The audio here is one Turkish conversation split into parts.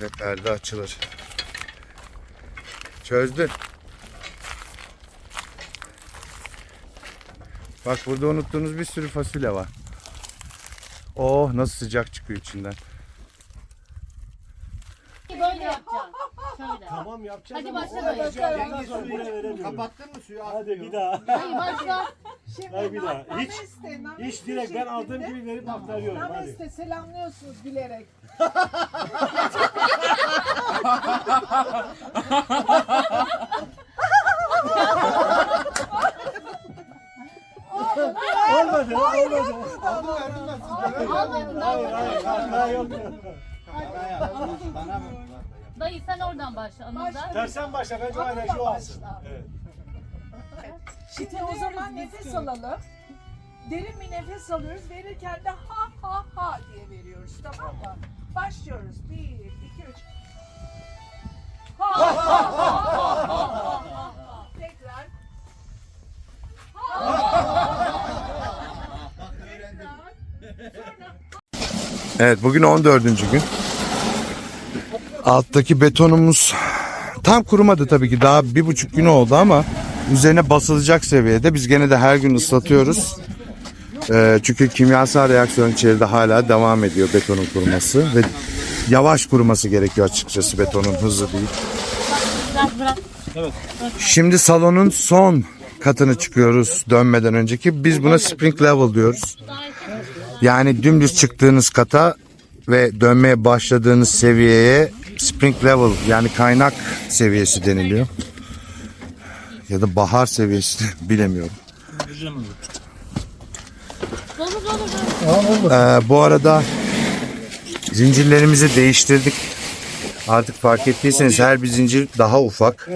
Ve perde açılır. Çözdün. Bak burada unuttuğunuz bir sürü fasulye var. Oh nasıl sıcak çıkıyor içinden. Böyle yapacağım. Şöyle. Tamam yapacağız. Hadi ama başla o böyle. yapacağız. Ondan sonra veremiyorum. Kapattın mı suyu? Hadi bir daha. Hayır başla. Hayır bir daha. Hiç hiç direkt ben aldığım gibi verip aktarıyorum. Hadi. Nameste selamlıyorsunuz bilerek. Olmadı, olmadı. Aldım verdim ben size. Almadın Hayır, hayır, almadın. hata yok. Bana mı? Dayı sen oradan başla anında. Tersen başla, bence aynen şu alsın. Evet. Şimdi o zaman nefes alalım. Derin bir nefes alıyoruz. Verirken de ha ha ha diye veriyoruz. Tamam mı? Başlıyoruz. Bir, iki, üç. Ha ha ha ha ha ha ha. Tekrar. Ha ha ha ha ha. Tekrar. Evet bugün 14. gün. Alttaki betonumuz tam kurumadı tabii ki daha bir buçuk gün oldu ama üzerine basılacak seviyede. Biz gene de her gün ıslatıyoruz. Ee, çünkü kimyasal reaksiyon içeride hala devam ediyor betonun kuruması ve yavaş kuruması gerekiyor açıkçası betonun hızlı değil. Şimdi salonun son katını çıkıyoruz dönmeden önceki. Biz buna spring level diyoruz. Yani dümdüz çıktığınız kata ve dönmeye başladığınız seviyeye spring level yani kaynak seviyesi deniliyor. Ya da bahar seviyesi bilemiyorum. Ee, bu arada zincirlerimizi değiştirdik. Artık fark ettiyseniz her bir zincir daha ufak.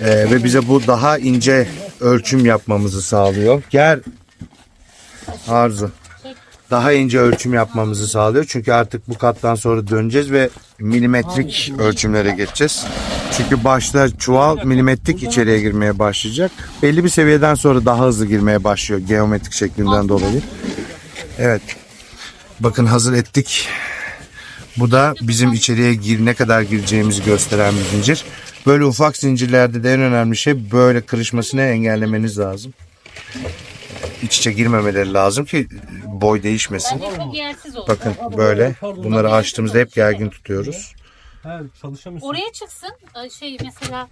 Ee, ve bize bu daha ince ölçüm yapmamızı sağlıyor. Gel Arzu. Daha ince ölçüm yapmamızı sağlıyor. Çünkü artık bu kattan sonra döneceğiz ve milimetrik ölçümlere geçeceğiz. Çünkü başta çuval milimetrik içeriye girmeye başlayacak. Belli bir seviyeden sonra daha hızlı girmeye başlıyor geometrik şeklinden dolayı. Evet. Bakın hazır ettik. Bu da bizim içeriye gir ne kadar gireceğimizi gösteren bir zincir. Böyle ufak zincirlerde de en önemli şey böyle kırışmasını engellemeniz lazım. İç içe girmemeleri lazım ki boy değişmesin. Bakın böyle bunları açtığımızda hep gergin tutuyoruz. Ha, çalışamıyorsun. Oraya çıksın. Ee, Şey mesela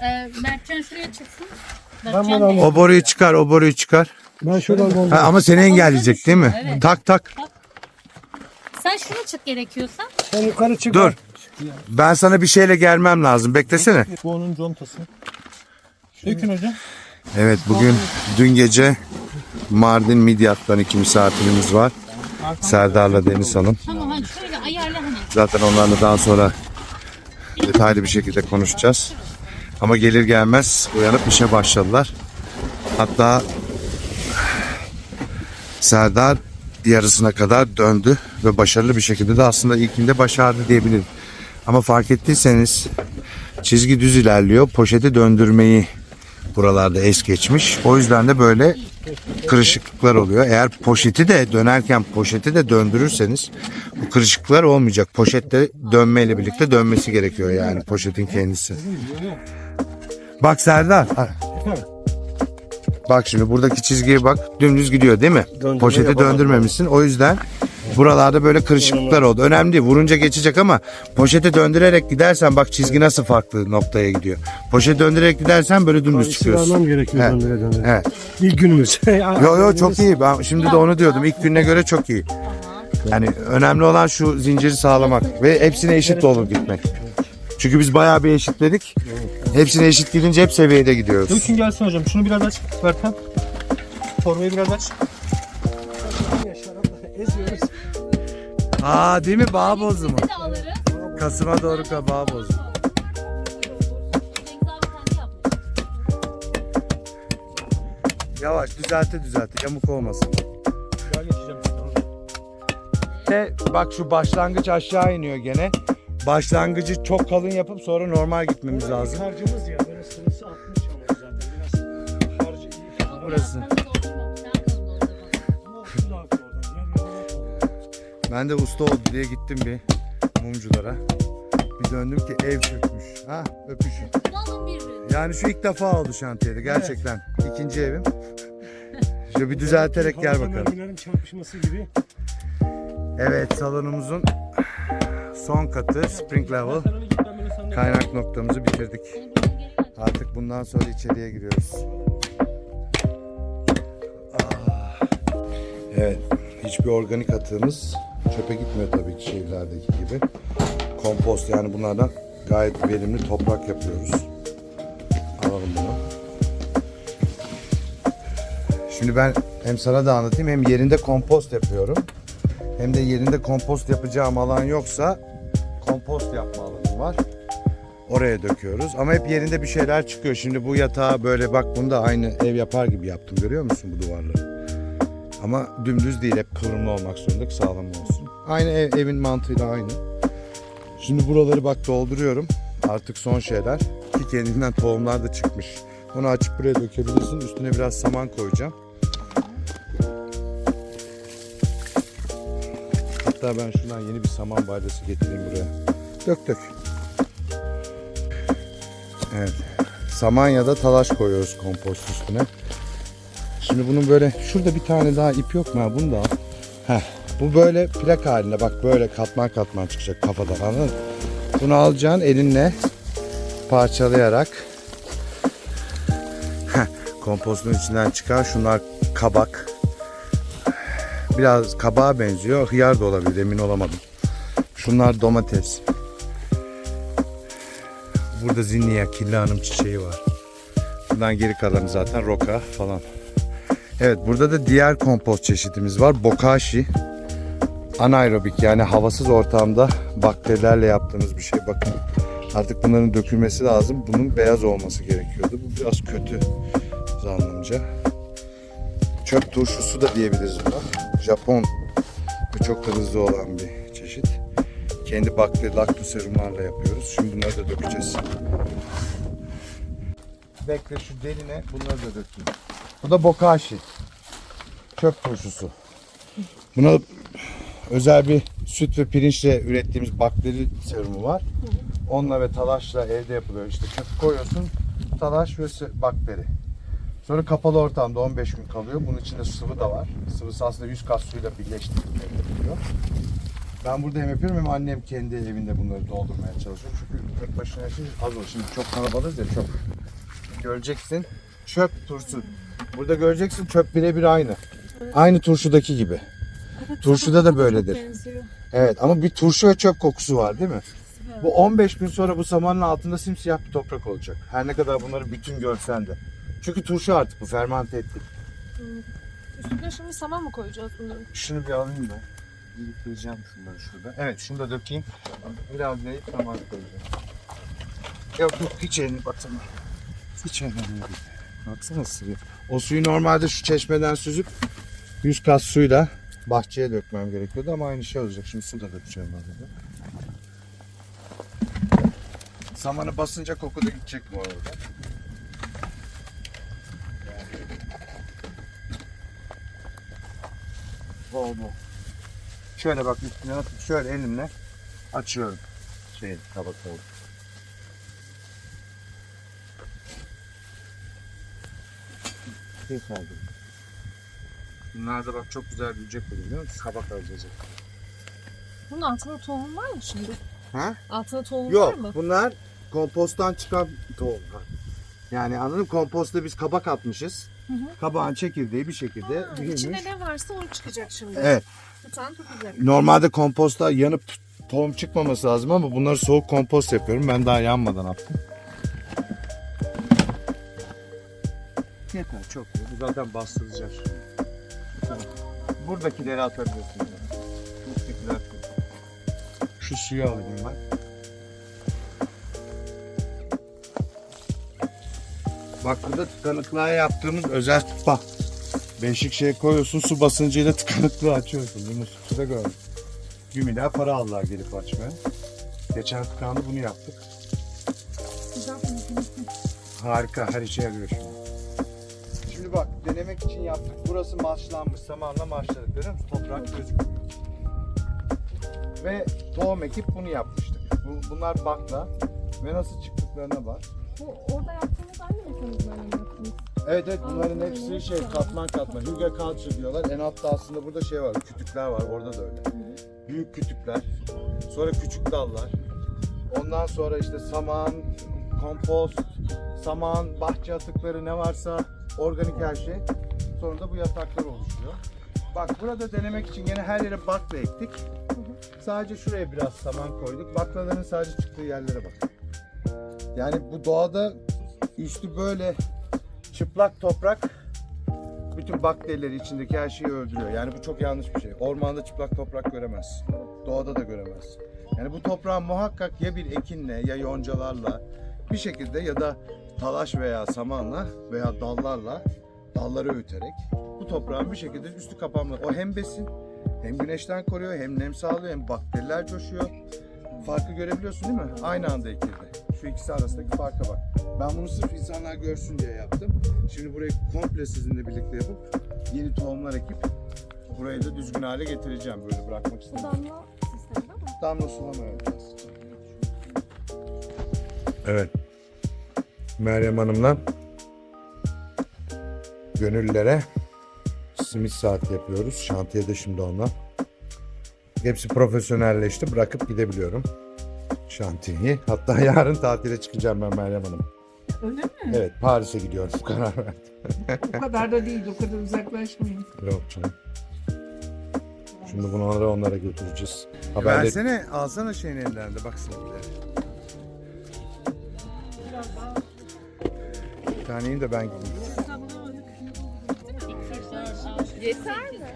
e, Mertcan şuraya çıksın. Ben Mertcan bunu Bey. O boruyu çıkar, o boruyu çıkar. Ben şuradan Ha, ama seni engelleyecek değil mi? Evet. Tak tak. Sen şunu çık gerekiyorsa. Sen yukarı çık. Dur. Ben sana bir şeyle gelmem lazım. Beklesene. Bu onun contası. Dökün hocam. Evet bugün dün gece Mardin Midyat'tan iki misafirimiz var. Serdar'la Deniz Hanım. Tamam hadi şöyle ayarla hani. Zaten onlarla daha sonra detaylı bir şekilde konuşacağız. Ama gelir gelmez uyanıp işe başladılar. Hatta Serdar yarısına kadar döndü ve başarılı bir şekilde de aslında ilkinde başardı diyebilirim. Ama fark ettiyseniz çizgi düz ilerliyor. Poşeti döndürmeyi buralarda es geçmiş. O yüzden de böyle kırışıklıklar oluyor. Eğer poşeti de dönerken poşeti de döndürürseniz bu kırışıklıklar olmayacak. Poşette dönmeyle birlikte dönmesi gerekiyor yani poşetin kendisi. Bak Serdar. Bak şimdi buradaki çizgiye bak dümdüz gidiyor değil mi? Döndürme Poşeti döndürmemişsin. O yüzden buralarda böyle kırışıklıklar oldu. Önemli değil. Vurunca geçecek ama poşeti döndürerek gidersen bak çizgi nasıl farklı noktaya gidiyor. Poşeti döndürerek gidersen böyle dümdüz çıkıyorsun. Vermem gerekiyor Evet. döndüre döndüre. Evet. İlk günümüz. Yo yo çok iyi. Ben şimdi de onu diyordum. İlk gününe göre çok iyi. Yani önemli olan şu zinciri sağlamak ve hepsine eşit dolu gitmek. Çünkü biz bayağı bir eşitledik. Hepsine eşit gidince hep seviyede gidiyoruz. Dökün gelsin hocam. Şunu biraz aç. Verten. Formayı biraz aç. Eziyoruz. Aa değil mi? Bağ bozu mu? Kasıma doğru bağ bozu. Yavaş düzelte düzelte yamuk olmasın. Daha geçeceğim. Ve bak şu başlangıç aşağı iniyor gene. Başlangıcı çok kalın yapıp sonra normal gitmemiz lazım. Harcımız ya. Böyle sırası 60 ama zaten. Biraz harcı iyi. Burası. Ben de usta oldu diye gittim bir mumculara. Bir döndüm ki ev çökmüş. Ha öpüşün. Yani şu ilk defa oldu şantiyede gerçekten. İkinci evim. Şöyle bir düzelterek gel bakalım. Çarpışması gibi. Evet salonumuzun son katı spring level kaynak noktamızı bitirdik. Artık bundan sonra içeriye giriyoruz. Ah. Evet, hiçbir organik atığımız çöpe gitmiyor tabii ki şehirlerdeki gibi. Kompost yani bunlardan gayet verimli toprak yapıyoruz. Alalım bunu. Şimdi ben hem sana da anlatayım hem yerinde kompost yapıyorum. Hem de yerinde kompost yapacağım alan yoksa kompost yapma alanım var. Oraya döküyoruz. Ama hep yerinde bir şeyler çıkıyor. Şimdi bu yatağı böyle bak bunu da aynı ev yapar gibi yaptım. Görüyor musun bu duvarları? Ama dümdüz değil. Hep kıvrımlı olmak zorunda ki sağlam olsun. Aynı ev, evin mantığıyla aynı. Şimdi buraları bak dolduruyorum. Artık son şeyler. Ki kendinden tohumlar da çıkmış. Onu açıp buraya dökebilirsin. Üstüne biraz saman koyacağım. Hatta ben şuradan yeni bir saman balyası getireyim buraya. Dök dök. Evet. Saman ya da talaş koyuyoruz kompost üstüne. Şimdi bunun böyle şurada bir tane daha ip yok mu? Bunu da al. Heh. Bu böyle plak halinde bak böyle katman katman çıkacak kafadan anladın mı? Bunu alacaksın elinle parçalayarak kompostun içinden çıkan şunlar kabak. Biraz kabağa benziyor. Hıyar da olabilir emin olamadım. Şunlar domates. Burada zinniye, kirli hanım çiçeği var. Bundan geri kalanı zaten roka falan. Evet burada da diğer kompost çeşidimiz var. Bokashi. Anaerobik yani havasız ortamda bakterilerle yaptığımız bir şey. Bakın artık bunların dökülmesi lazım. Bunun beyaz olması gerekiyordu. Bu biraz kötü zannımca. Çöp turşusu da diyebiliriz buna. Japon ve çok da hızlı olan bir çeşit. Kendi bakteri laktoserumlarla yapıyoruz. Şimdi bunları da dökeceğiz. Bekle şu derine bunları da dökeyim. Bu da bokashi. Çöp turşusu. Buna özel bir süt ve pirinçle ürettiğimiz bakteri serumu var. Onunla ve talaşla evde yapılıyor. İşte çöp koyuyorsun, talaş ve bakteri. Sonra kapalı ortamda 15 gün kalıyor. Bunun içinde sıvı da var. Sıvısı aslında 100 kat suyla birleştirip yapılıyor. Ben burada hem yapıyorum hem annem kendi evinde bunları doldurmaya çalışıyor. Çünkü tek başına yaşayınca az olur. Şimdi çok kalabalığız ya çok. Göreceksin çöp turşu. Burada göreceksin çöp birebir aynı. Aynı turşudaki gibi. Turşuda da böyledir. Evet ama bir turşu ve çöp kokusu var değil mi? Bu 15 gün sonra bu samanın altında simsiyah bir toprak olacak. Her ne kadar bunları bütün görsen de. Çünkü turşu artık bu fermente ettik. Üstüne şimdi saman mı koyacağız bunları? Şunu bir alayım da. Bir kıracağım şunları şurada. Evet şunu da dökeyim. Biraz deyip saman koyacağım. Yok yok hiç elini baksana. Hiç elini değil. Baksana sıvı. O suyu normalde şu çeşmeden süzüp 100 kas suyla bahçeye dökmem gerekiyordu ama aynı şey olacak. Şimdi su da dökeceğim arada. Samanı basınca koku da gidecek bu arada. Bol bol. Şöyle bak üstüne atıp şöyle elimle açıyorum. Şey tabak oldu. Tekrar Bunlar da bak çok güzel büyüyecek bu biliyor musun? Kabak alacağız. Bunun altında tohum var mı şimdi? Ha? Altında tohum var Yok mı? bunlar komposttan çıkan tohumlar. Yani anladın mı? Komposta biz kabak atmışız. Kabağın çekirdeği bir şekilde Ha, büyümüş. içinde ne varsa o çıkacak şimdi. Evet. Tutan tutacak. Normalde komposta yanıp tohum çıkmaması lazım ama bunları soğuk kompost yapıyorum. Ben daha yanmadan attım. Yeter çok. Bu zaten bastıracak. Buradakileri atabilirsin. Buradakiler. Şu suyu alayım ben. Bak burada tıkanıklığa yaptığımız özel bak. Beşik şey koyuyorsun su basıncıyla tıkanıklığı açıyorsun. Bunu suda gördüm. Bir para aldılar gelip açmaya. Geçen tıkandı bunu yaptık. Harika her işe yarıyor şimdi. Şimdi bak denemek için yaptık. Burası maçlanmış samanla maçladık görüyor musun? Toprak gözükmüyor. Ve tohum ekip bunu yapmıştık. Bu, bunlar bakla ve nasıl çıktıklarına bak. Bu orada yaptığınız aynı mekanizmayla mı yaptınız? Evet evet bunların hepsi şey katman katman. Hüge culture diyorlar. En altta aslında burada şey var. Kütükler var. Orada da öyle. Büyük kütükler. Sonra küçük dallar. Ondan sonra işte saman, kompost, saman, bahçe atıkları ne varsa organik her şey. Sonra da bu yataklar oluşuyor. Bak burada denemek için yine her yere bakla ektik. Sadece şuraya biraz saman koyduk. Baklaların sadece çıktığı yerlere bak. Yani bu doğada üstü böyle çıplak toprak bütün bakterileri içindeki her şeyi öldürüyor. Yani bu çok yanlış bir şey. Ormanda çıplak toprak göremezsin. Doğada da göremezsin. Yani bu toprağı muhakkak ya bir ekinle ya yoncalarla bir şekilde ya da talaş veya samanla veya dallarla dalları öğüterek bu toprağın bir şekilde üstü kapanmalı. O hem besin hem güneşten koruyor hem nem sağlıyor hem bakteriler coşuyor. Farkı görebiliyorsun değil mi? Aynı anda ekildi. Şu ikisi arasındaki farka bak. Ben bunu sırf insanlar görsün diye yaptım. Şimdi burayı komple sizinle birlikte yapıp yeni tohumlar ekip burayı da düzgün hale getireceğim. Böyle bırakmak istemiyorum. damla sistemi değil mi? Damla sulama yapacağız. Evet. Meryem Hanım'la gönüllere simit saati yapıyoruz. Şantiyede şimdi onunla. Hepsi profesyonelleşti. Bırakıp gidebiliyorum şantiyeyi. Hatta yarın tatile çıkacağım ben Meryem Hanım. Öyle mi? Evet Paris'e gidiyorum karar verdim. O kadar da değil, o kadar uzaklaşmayın. Yok canım. Şimdi bunları onlara götüreceğiz. Haberle... Versene, alsana şeyin ellerinde bak sizinkileri. Bir tane yiyeyim de ben gideyim. Yeter mi?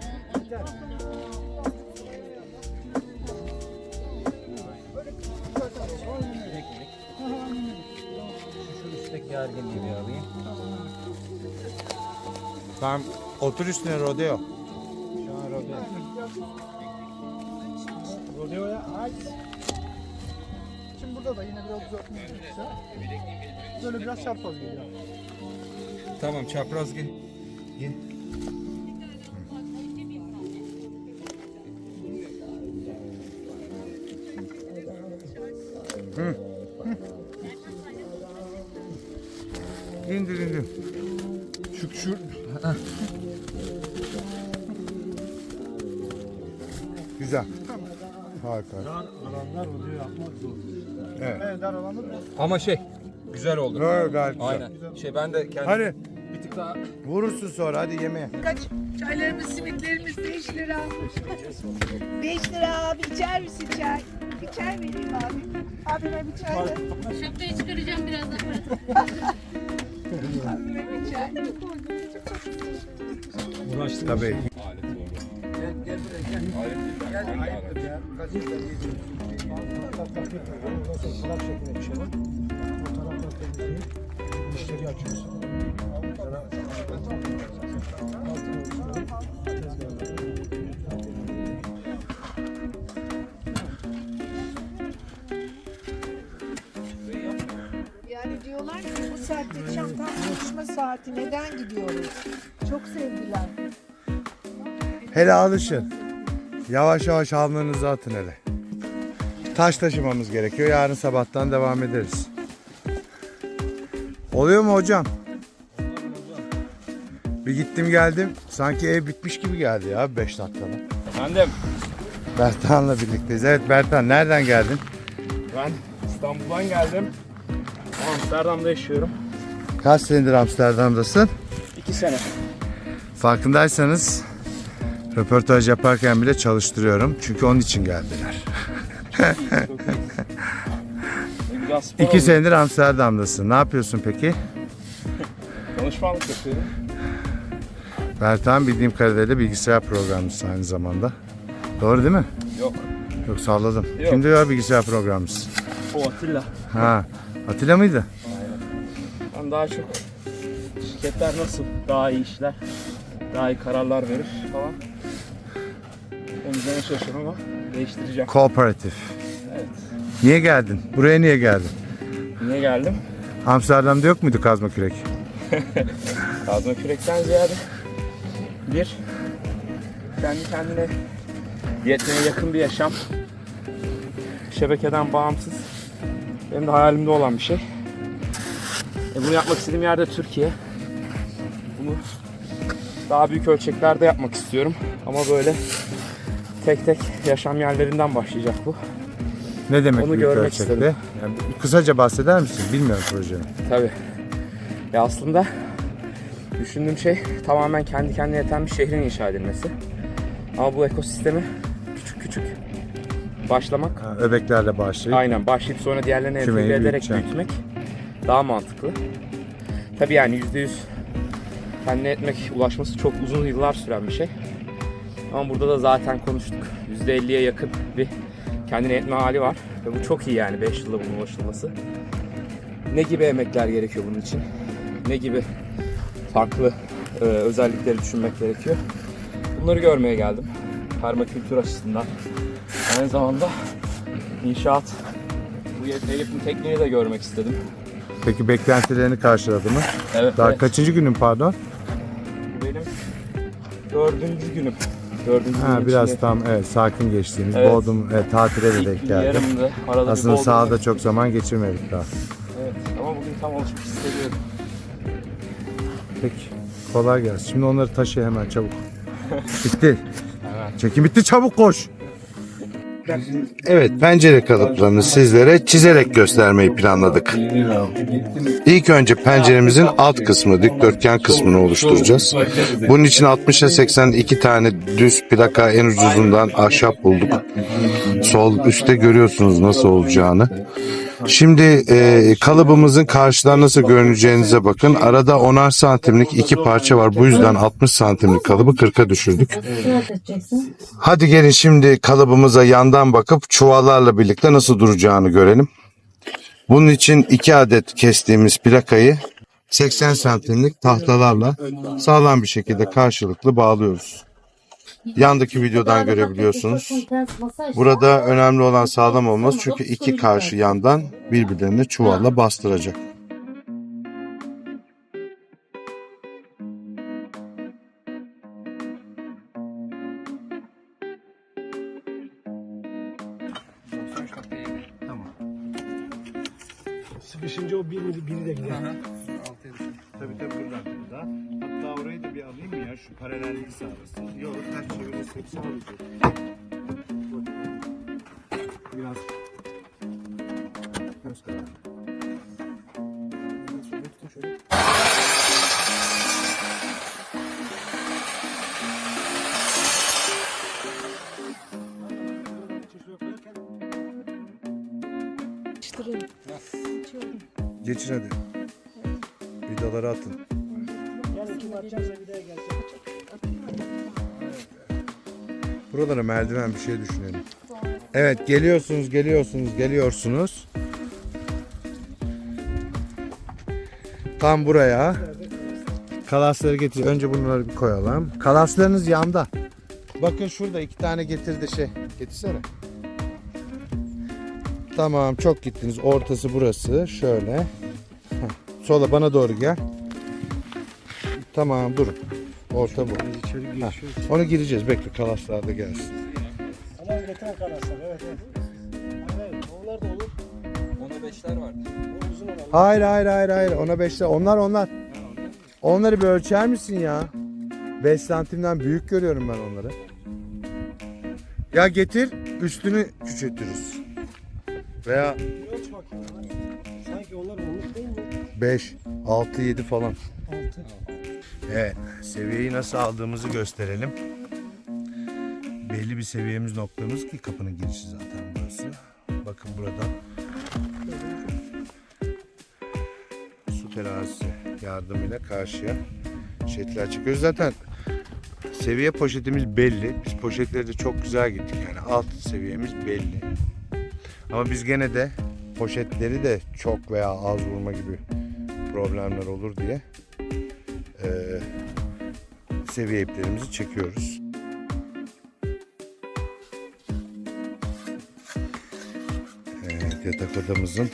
Gerginliği bir alayım. Tamam, otur üstüne rodeo. Şu an rodeo. Rodeo'ya ait. Şimdi burada da yine biraz düzeltme gerekirse. Böyle biraz çarpaz geliyor. Tamam çapraz gel. İndir Güzel. Harika. dar alanlar rodeo yapmak zor. Evet. Evet dar alanlar biraz Ama şey güzel oldu. Böyle gayet güzel. Aynen. Şey ben de kendim Hadi bir tık daha vurursun sonra hadi yemeğe. Kaç? Çaylarımız, simitlerimiz 5 lira. 5 lira abi içer misin çay? Bir çay vereyim abi. Abime bir çay ver. Şapkayı çıkaracağım birazdan. Abime bir çay. uğraştık. Tabii. Dişleri açıyorsun. Yani diyorlar ki bu saatte saati neden gidiyoruz? Çok sevdiler. Hele alışın. Yavaş yavaş alnınızı atın hele. Taş taşımamız gerekiyor. Yarın sabahtan devam ederiz. Oluyor mu hocam? Bir gittim geldim. Sanki ev bitmiş gibi geldi ya 5 dakikada. Efendim Bertan'la birlikteyiz. Evet Bertan nereden geldin? ben İstanbul'dan geldim. Amsterdam'da yaşıyorum. Kaç senedir Amsterdam'dasın? İki sene. Farkındaysanız röportaj yaparken bile çalıştırıyorum. Çünkü onun için geldiler. İki senedir Amsterdam'dasın. Ne yapıyorsun peki? Danışmanlık yapıyorum. Bertan bildiğim kadarıyla bilgisayar programcısı aynı zamanda. Doğru değil mi? Yok. Yok salladım. Yok. Kim diyor bilgisayar programcısı? O Atilla. Ha. Atilla mıydı? Ben daha çok şirketler nasıl daha iyi işler, daha iyi kararlar verir falan. Üzerine çalışıyorum ama değiştireceğim. Kooperatif. Evet. Niye geldin? Buraya niye geldin? Niye geldim? Amsterdam'da yok muydu kazma kürek? Kazma kürekten ziyade bir kendi kendine yetmeye yakın bir yaşam. şebekeden bağımsız. Benim de hayalimde olan bir şey. E, bunu yapmak istediğim yerde Türkiye. Bunu daha büyük ölçeklerde yapmak istiyorum. Ama böyle tek tek yaşam yerlerinden başlayacak bu. Ne demek Onu büyük görmek ölçekte? istedim. Yani kısaca bahseder misin? Bilmiyorum projenin. Tabii. Ya aslında düşündüğüm şey tamamen kendi kendine yeten bir şehrin inşa edilmesi. Ama bu ekosistemi küçük küçük başlamak, Ha, öbeklerle başlayıp aynen başlayıp sonra diğerlerini Kümeyi entegre ederek büyüteceksin. büyütmek daha mantıklı. Tabii yani yüzde yüz kendine etmek, ulaşması çok uzun yıllar süren bir şey. Ama burada da zaten konuştuk. Yüzde elliye yakın bir kendine yetme hali var. Ve bu çok iyi yani 5 yılda bunun ulaşılması. Ne gibi emekler gerekiyor bunun için? Ne gibi farklı e, özellikleri düşünmek gerekiyor? Bunları görmeye geldim. Permakültür açısından. Aynı zamanda inşaat bu yapım tekniğini de görmek istedim. Peki beklentilerini karşıladı mı? Evet. Daha evet. kaçıncı günün pardon? Bu benim dördüncü günüm. Dördüncü Ha, biraz içinde tam evet sakin geçtiğimiz. Evet. Bodrum evet, tatile de ilk denk yarımdı. Arada bir Aslında Bodrum'a sahada çok zaman geçirmedik daha. Evet ama bugün tam alışmış hissediyorum. Peki. Kolay gelsin. Şimdi onları taşı hemen çabuk. Bitti. Çekim bitti çabuk koş. Evet pencere kalıplarını sizlere çizerek göstermeyi planladık. İlk önce penceremizin alt kısmı dikdörtgen kısmını oluşturacağız. Bunun için 60'a 82 tane düz plaka en ucuzundan ahşap bulduk. Sol üstte görüyorsunuz nasıl olacağını. Şimdi e, kalıbımızın karşıdan nasıl görüneceğinize bakın. Arada 10'ar santimlik iki parça var. Bu yüzden 60 santimlik kalıbı 40'a düşürdük. Hadi gelin şimdi kalıbımıza yandan bakıp çuvallarla birlikte nasıl duracağını görelim. Bunun için iki adet kestiğimiz plakayı 80 santimlik tahtalarla sağlam bir şekilde karşılıklı bağlıyoruz. Yandaki videodan görebiliyorsunuz. Burada önemli olan sağlam olması çünkü iki karşı yandan birbirlerini çuvalla bastıracak. Değiştirelim. Geçin hadi. Vidaları atın. Gelecek. Buralara merdiven bir şey düşünelim. Evet geliyorsunuz geliyorsunuz geliyorsunuz. Tam buraya. Kalasları getir. Önce bunları bir koyalım. Kalaslarınız yanda. Bakın şurada iki tane getirdi şey. Getirsene. Tamam çok gittiniz. Ortası burası. Şöyle. Heh. Sola bana doğru gel. Tamam durun. Orta bu. Ha, Onu gireceğiz. Bekle kalaslar da gelsin. Ama getiren karaslar evet evet. Evet onlar da olur. Ona beşler vardı. O uzun olan. Hayır hayır hayır hayır. Ona beşte. Onlar onlar. Onları bir ölçer misin ya? 5 santimden büyük görüyorum ben onları. Ya getir üstünü küçültürüz. Veya ölç bakayım. Sanki onlar olmuş değil mi? 5, 6, 7 falan. Altı. Evet, seviyeyi nasıl aldığımızı gösterelim. Belli bir seviyemiz noktamız ki kapının girişi zaten burası. Bakın buradan su terazisi yardımıyla karşıya şekiller çekiyoruz. Zaten seviye poşetimiz belli. Biz poşetleri de çok güzel gittik yani alt seviyemiz belli. Ama biz gene de poşetleri de çok veya az vurma gibi problemler olur diye eee, seviye iplerimizi çekiyoruz. Evet, yatak odamızın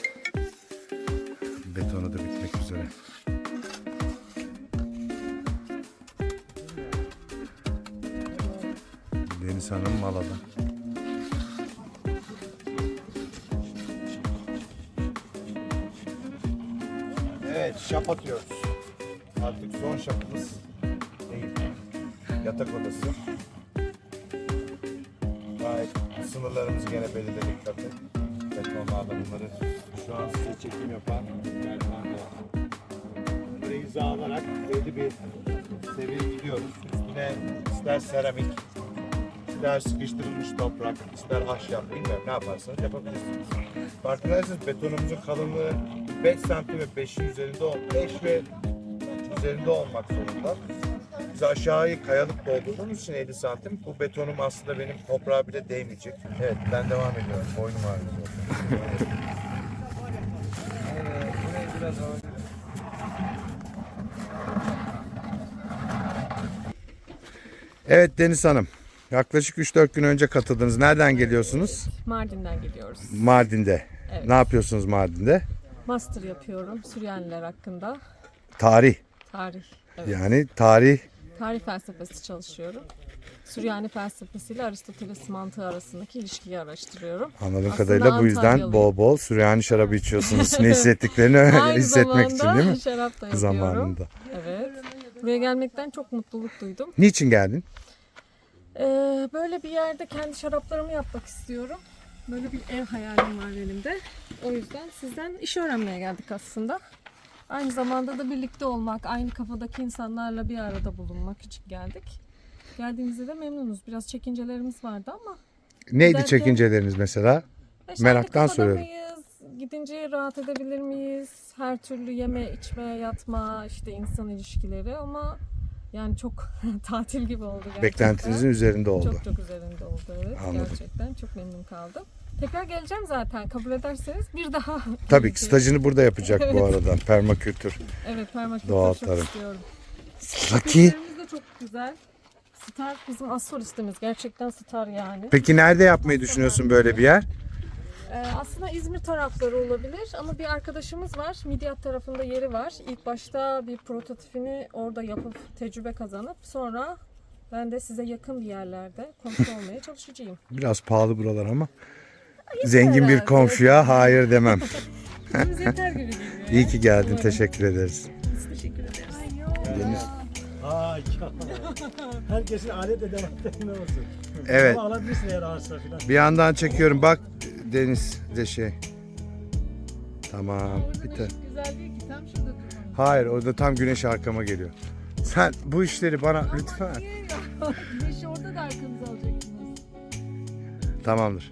Yatak odası. Gayet sınırlarımızı gene belirledik tabii. Betonlarla bunları şu an size çekim yapan Erdoğan da. Bunları hizalarak belli bir seviyeye gidiyoruz. Üstüne ister seramik, ister sıkıştırılmış toprak, ister ahşap bilmiyorum ne yaparsanız yapabilirsiniz. Farkındaysanız betonumuzun kalınlığı 5 santim ve 5'in üzerinde ol, 5 ve üzerinde olmak zorunda. Biz aşağıyı kayalık doldurduğumuz için 50 santim. Bu betonum aslında benim toprağa bile değmeyecek. Evet ben devam ediyorum. Boynum ağrıyor. Evet, burayı biraz ağrıyor. Evet Deniz Hanım. Yaklaşık 3-4 gün önce katıldınız. Nereden geliyorsunuz? Mardin'den geliyoruz. Mardin'de. Evet. Ne yapıyorsunuz Mardin'de? Master yapıyorum Süryaniler hakkında. Tarih. Tarih. Evet. Yani tarih Tarih felsefesi çalışıyorum. Süryani felsefesiyle Aristoteles mantığı arasındaki ilişkiyi araştırıyorum. anladığım Aslında kadarıyla bu yüzden bol bol Süryani şarabı içiyorsunuz. ne hissettiklerini Aynı hissetmek için değil mi? şarap da yapıyorum. Zamanında. Evet. Buraya gelmekten çok mutluluk duydum. Niçin geldin? Ee, böyle bir yerde kendi şaraplarımı yapmak istiyorum. Böyle bir ev hayalim var benim de. O yüzden sizden iş öğrenmeye geldik aslında. Aynı zamanda da birlikte olmak, aynı kafadaki insanlarla bir arada bulunmak için geldik. Geldiğimizde de memnunuz. Biraz çekincelerimiz vardı ama Neydi Giderken- çekinceleriniz mesela? Beş Meraktan soruyorum. mıyız? Gidince rahat edebilir miyiz? Her türlü yeme, içme, yatma, işte insan ilişkileri ama yani çok tatil gibi oldu gerçekten. Beklentinizin üzerinde oldu. Çok çok üzerinde oldu evet. Anladım. Gerçekten çok memnun kaldım. Tekrar geleceğim zaten kabul ederseniz bir daha. Tabii ki stajını burada yapacak bu Evet. arada. Permakültür. Evet permakültür Doğal çok tarım. istiyorum. Lucky. De çok güzel. Star bizim asolistimiz. Gerçekten star yani. Peki nerede yapmayı düşünüyorsun böyle bir yer? Ee, aslında İzmir tarafları olabilir ama bir arkadaşımız var. Midyat tarafında yeri var. İlk başta bir prototipini orada yapıp tecrübe kazanıp sonra ben de size yakın bir yerlerde komşu olmaya çalışacağım. Biraz pahalı buralar ama. Zengin bir komşuya hayır demem. İyi ki geldin. Teşekkür ederiz. Biz teşekkür ederiz. Deniz. Ay ya. Herkesin alet edevatı ne olsun. Evet. Ama alabilirsin eğer ağaçlar falan. Bir yandan çekiyorum. Bak Deniz de şey. Tamam. Bir tane. Güzel değil ki tam şurada durmam. Hayır orada tam güneş arkama geliyor. Sen bu işleri bana lütfen. Güneşi orada da arkanıza alacaksınız. Tamamdır.